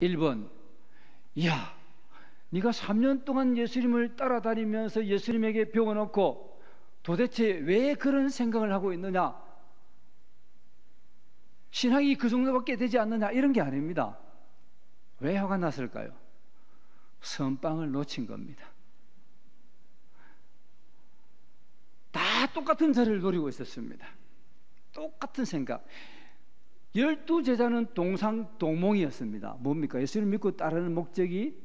1번, 야, 네가 3년 동안 예수님을 따라다니면서 예수님에게 배워놓고 도대체 왜 그런 생각을 하고 있느냐? 신학이 그 정도밖에 되지 않느냐? 이런 게 아닙니다. 왜 화가 났을까요? 선빵을 놓친 겁니다. 다 똑같은 자리를 노리고 있었습니다. 똑같은 생각. 열두 제자는 동상동몽이었습니다. 뭡니까? 예수를 믿고 따르는 목적이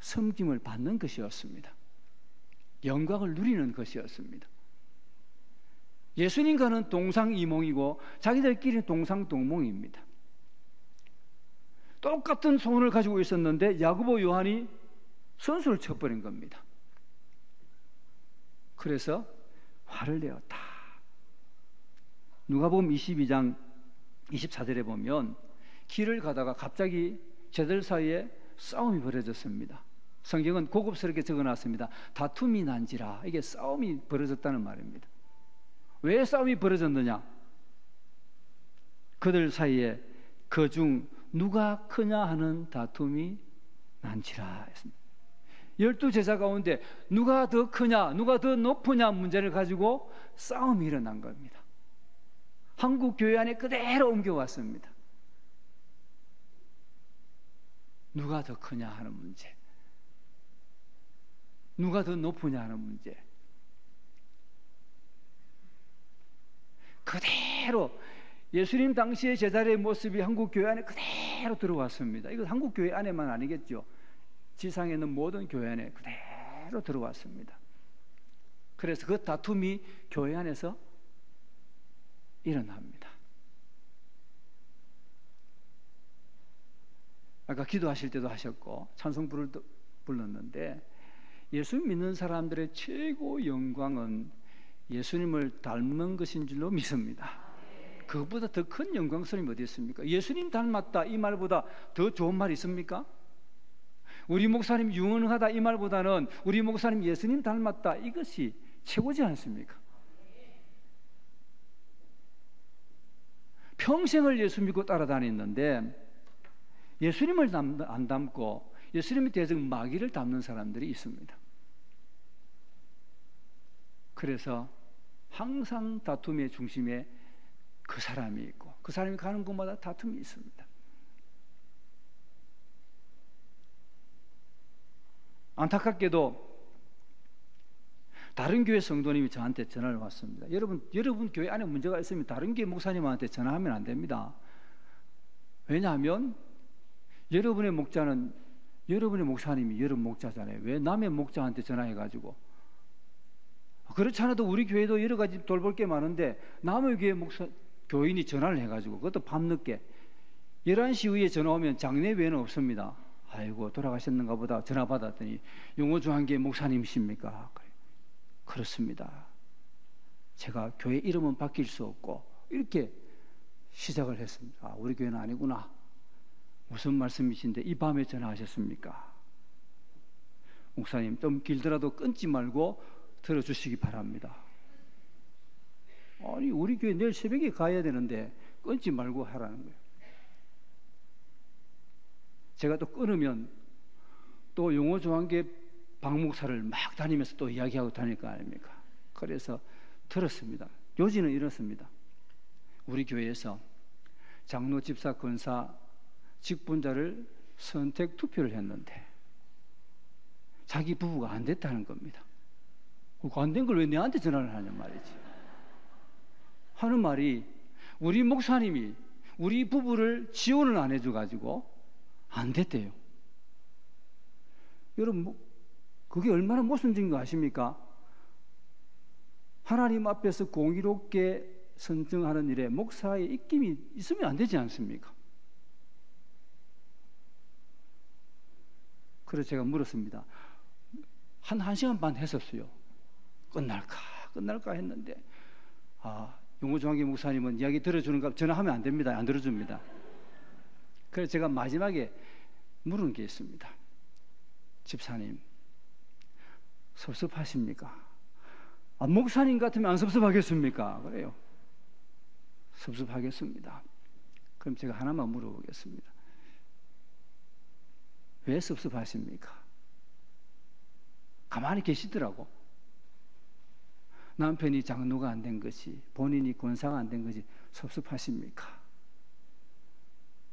섬김을 받는 것이었습니다. 영광을 누리는 것이었습니다. 예수님과는 동상이몽이고 자기들끼리는 동상동몽입니다. 똑같은 소원을 가지고 있었는데 야고보 요한이 선수를 쳐버린 겁니다. 그래서 화를 내었다. 누가복음 22장 24절에 보면 길을 가다가 갑자기 제들 사이에 싸움이 벌어졌습니다. 성경은 고급스럽게 적어놨습니다. 다툼이 난지라 이게 싸움이 벌어졌다는 말입니다. 왜 싸움이 벌어졌느냐? 그들 사이에 그 중 누가 크냐 하는 다툼이 난지라 했습니다. 열두 제자 가운데 누가 더 크냐, 누가 더 높으냐 문제를 가지고 싸움이 일어난 겁니다. 한국 교회 안에 그대로 옮겨왔습니다. 누가 더 크냐 하는 문제. 누가 더 높으냐 하는 문제. 그대로 예수님 당시의 제자리의 모습이 한국 교회 안에 그대로 들어왔습니다. 이거 한국 교회 안에만 아니겠죠. 지상에 있는 모든 교회 안에 그대로 들어왔습니다. 그래서 그 다툼이 교회 안에서 일어납니다. 아까 기도하실 때도 하셨고 찬송 부를 불렀는데 예수 믿는 사람들의 최고 영광은 예수님을 닮는 것인 줄로 믿습니다. 그것보다 더 큰 영광스러움이 어디 있습니까? 예수님 닮았다 이 말보다 더 좋은 말 있습니까? 우리 목사님 유능하다 이 말보다는 우리 목사님 예수님 닮았다 이것이 최고지 않습니까? 평생을 예수 믿고 따라다녔는데 예수님을 안 닮고 예수님의 대적 마귀를 닮는 사람들이 있습니다. 그래서 항상 다툼의 중심에 그 사람이 있고 그 사람이 가는 곳마다 다툼이 있습니다. 안타깝게도 다른 교회 성도님이 저한테 전화를 왔습니다. 여러분, 여러분 교회 안에 문제가 있으면 다른 교회 목사님한테 전화하면 안 됩니다. 왜냐하면 여러분의 목자는 여러분의 목사님이 여러분 목자잖아요. 왜 남의 목자한테 전화해가지고 그렇지 않아도 우리 교회도 여러 가지 돌볼 게 많은데 남의 교회 목사 교인이 전화를 해가지고 그것도 밤늦게 11시 이후에 전화 오면 장례 외에는 없습니다. 아이고 돌아가셨는가 보다 전화 받았더니 용호중앙교회 목사님이십니까? 그 렇습니다. 제가 교회 이름은 바뀔 수 없고 이렇게 시작을 했습니다. 아, 우리 교회는 아니구나. 무슨 말씀이신데 이 밤에 전화하셨습니까? 목사님 좀 길더라도 끊지 말고 들어주시기 바랍니다. 아니 우리 교회 내일 새벽에 가야 되는데 끊지 말고 하라는 거예요. 제가 또 끊으면 또 용호조항계 박목사를 막 다니면서 또 이야기하고 다닐 거 아닙니까? 그래서 들었습니다. 요지는 이렇습니다. 우리 교회에서 장로, 집사, 권사, 직분자를 선택 투표를 했는데 자기 부부가 안 됐다는 겁니다. 안 된 걸 왜 내한테 전화를 하냐 말이지. 하는 말이 우리 목사님이 우리 부부를 지원을 안 해줘가지고 안 됐대요. 여러분, 뭐, 그게 얼마나 모순적인 거 아십니까? 하나님 앞에서 공의롭게 선정하는 일에 목사의 입김이 있으면 안 되지 않습니까? 그래서 제가 물었습니다. 한 1시간 반 했었어요. 끝날까, 끝날까 했는데, 아, 용호종학기 목사님은 이야기 들어주는가, 전화하면 안 됩니다. 안 들어줍니다. 그래서 제가 마지막에 물은 게 있습니다. 집사님, 섭섭하십니까? 아, 목사님 같으면 안 섭섭하겠습니까? 그래요. 섭섭하겠습니다. 그럼 제가 하나만 물어보겠습니다. 왜 섭섭하십니까? 가만히 계시더라고. 남편이 장로가 안 된 것이, 본인이 권사가 안 된 것이 섭섭하십니까?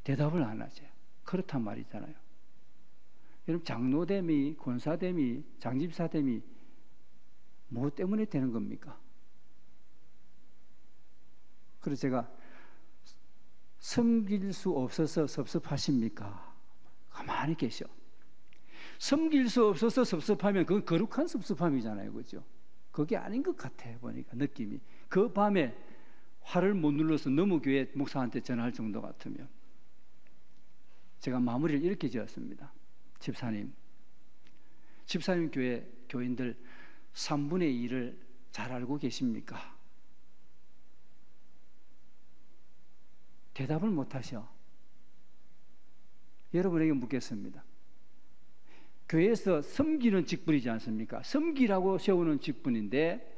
대답을 안 하죠. 그렇단 말이잖아요. 여러분, 장로됨이, 권사됨이, 장집사됨이 뭐 때문에 되는 겁니까? 그래서 제가 섬길 수 없어서 섭섭하십니까? 가만히 계셔. 섬길 수 없어서 섭섭하면 그건 거룩한 섭섭함이잖아요. 그죠? 그게 아닌 것 같아 보니까 느낌이. 그 밤에 화를 못 눌러서 너무 교회 목사한테 전화할 정도 같으면 제가 마무리를 이렇게 지었습니다. 집사님. 집사님 교회 교인들 3분의 1을 잘 알고 계십니까? 대답을 못 하셔. 여러분에게 묻겠습니다. 교회에서 섬기는 직분이지 않습니까? 섬기라고 세우는 직분인데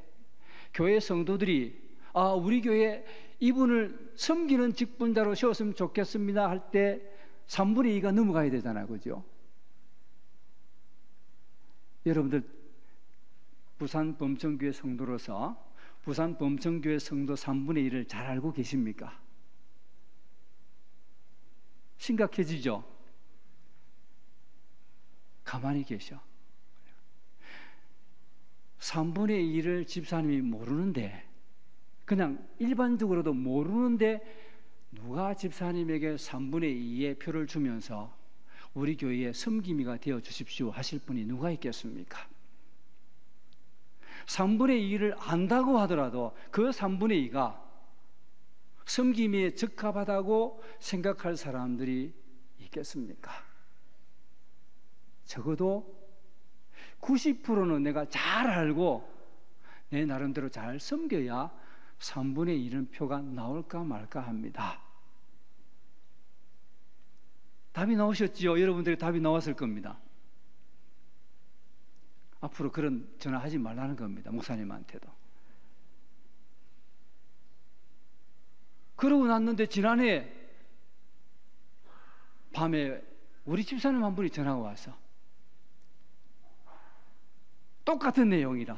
교회 성도들이 아 우리 교회 이분을 섬기는 직분자로 세웠으면 좋겠습니다 할 때 3분의 2가 넘어가야 되잖아요. 그죠? 여러분들 부산 범천교회 성도로서 부산 범천교회 성도 3분의 1을 잘 알고 계십니까? 심각해지죠? 가만히 계셔. 3분의 1을 집사님이 모르는데, 그냥 일반적으로도 모르는데, 누가 집사님에게 3분의 2의 표를 주면서 우리 교회의 섬김이가 되어 주십시오 하실 분이 누가 있겠습니까? 3분의 2를 안다고 하더라도 그 3분의 2가 섬김에 적합하다고 생각할 사람들이 있겠습니까? 적어도 90%는 내가 잘 알고 내 나름대로 잘 섬겨야 3분의 1은 표가 나올까 말까 합니다. 답이 나오셨지요? 여러분들이 답이 나왔을 겁니다. 앞으로 그런 전화 하지 말라는 겁니다. 목사님한테도. 그러고 났는데 지난해 밤에 우리 집사님 한 분이 전화가 와서 똑같은 내용이라